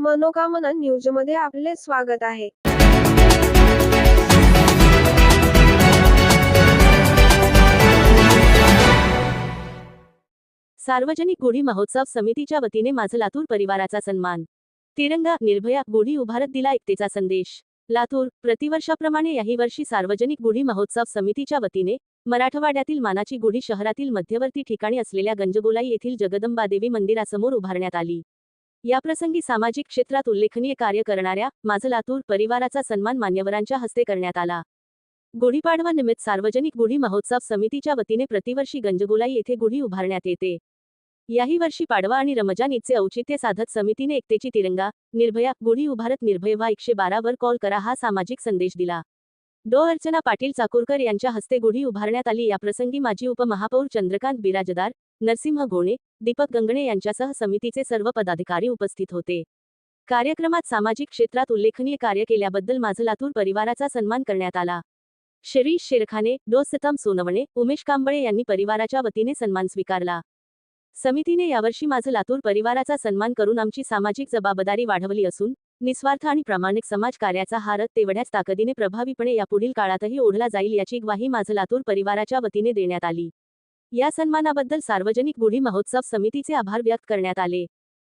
मनोकामना न्यूजमध्ये आपले स्वागत आहे. सार्वजनिक गुढी महोत्सव समितीच्या वतीने माझं लातूर परिवाराचा सन्मान. तिरंगा निर्भया गुढी उभारत दिला एकतेचा संदेश. लातूर प्रतिवर्षाप्रमाणे याही वर्षी सार्वजनिक गुढी महोत्सव समितीच्या वतीने मराठवाड्यातील मानाची गुढी शहरातील मध्यवर्ती ठिकाणी असलेल्या गंजगोलाई येथील जगदंबादेवी मंदिरासमोर उभारण्यात आली. याप्रसंगी सामाजिक क्षेत्रात उल्लेखनीय कार्य करणाऱ्या माझं लातूर परिवाराचा सन्मान मान्यवरांच्या हस्ते करण्यात आला. गुढीपाडवा निमित्त सार्वजनिक गुढी महोत्सव समितीच्या वतीने प्रतिवर्षी गंजगोलाई येथे गुढी उभारण्यात येते. याही वर्षी पाडवा आणि रमजान ईदचे औचित्य साधत समितीने एकतेची तिरंगा निर्भया गुढी उभारत निर्भय वा एकशे बारा वर कॉल करा हा सामाजिक संदेश दिला. डो अर्चना पाटील चाकूरकर यांच्या हस्ते गुढी उभारण्यात आली. याप्रसंगी माजी उपमहापौर चंद्रकांत बिराजदार नरसिंह घोणे दीपक गंगणे यांच्यासह समितीचे सर्व पदाधिकारी उपस्थित होते. कार्यक्रमात सामाजिक क्षेत्रात उल्लेखनीय कार्य केल्याबद्दल माझं लातूर परिवाराचा सन्मान करण्यात आला. शिरीष शेरखाने डोसतम सोनवणे उमेश कांबळे यांनी परिवाराच्या वतीने सन्मान स्वीकारला. समितीने यावर्षी माझं लातूर परिवाराचा सन्मान करून आमची सामाजिक जबाबदारी वाढवली असून निस्वार्थ आणि प्रामाणिक समाज कार्याचा हारत तेवढ्याच ताकदीने प्रभावीपणे यापुढील काळातही ओढला जाईल याची ग्वाही माझं लातूर परिवाराच्या वतीने देण्यात आली. या सन्मानाबद्दल सार्वजनिक गुढी महोत्सव समितीचे आभार व्यक्त करण्यात आले.